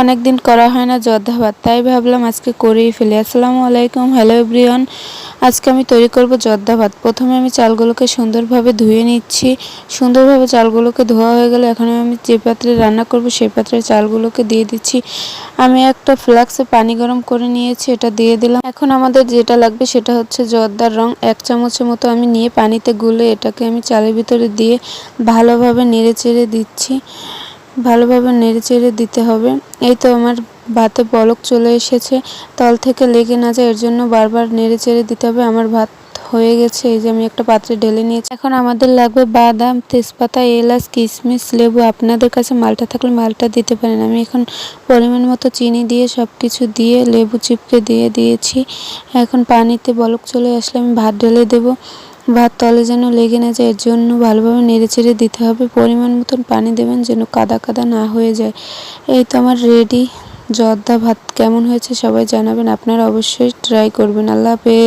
অনেক দিন করা হয় না, জর্দা ভাত। তাই ভাবলাম আজকে করেই ফেলি। আসসালামু আলাইকুম, হ্যালো এভরিওয়ান। আজকে আমি তৈরি করব জর্দা ভাত। প্রথমে আমি চালগুলোকে সুন্দরভাবে ধুয়ে নিচ্ছি। সুন্দরভাবে চালগুলোকে ধোয়া হয়ে গেলে এখন আমি যে পাত্রে রান্না করব সেই পাত্রে চালগুলোকে দিয়ে দিচ্ছি। আমি একটা ফ্লাক্সে পানি গরম করে নিয়েছি, এটা দিয়ে দিলাম। এখন আমাদের যেটা লাগবে সেটা হচ্ছে জর্দার রং। এক চামচের মতো আমি নিয়ে পানিতে গুলে এটাকে আমি চালের ভিতরে দিয়ে ভালোভাবে নেড়ে চেড়ে দিচ্ছি। ভালোভাবে নেড়ে চেড়ে দিতে হবে। এই তো আমার ভাতে বলক চলে এসেছে। তল থেকে লেগে না যায়, এর জন্য বারবার নেড়ে চেড়ে দিতে হবে। আমার ভাত হয়ে গেছে, এই যে আমি একটা পাত্রে ঢেলে নিয়েছি। এখন আমাদের লাগবে বাদাম, তেজপাতা, এলাচ, কিশমিশ, লেবু। আপনাদের কাছে মালটা থাকলে মালটা দিতে পারেন। আমি এখন পরিমাণ মতো চিনি দিয়ে সব কিছু দিয়ে লেবু চিপকে দিয়ে দিয়েছি। এখন পানিতে বলক চলে আসলে আমি ভাত ঢেলে দেবো। ভাত তলে যেন লেগে না যায়, এর জন্য ভালোভাবে নেড়ে চেড়ে দিতে হবে। পরিমাণ মতন পানি দেবেন যেন কাদা কাদা না হয়ে যায়। এই তো আমার রেডি জর্দা ভাত কেমন হয়েছে সবাই জানাবেন। আপনারা অবশ্যই ট্রাই করবেন। আল্লাহ হাফেজ।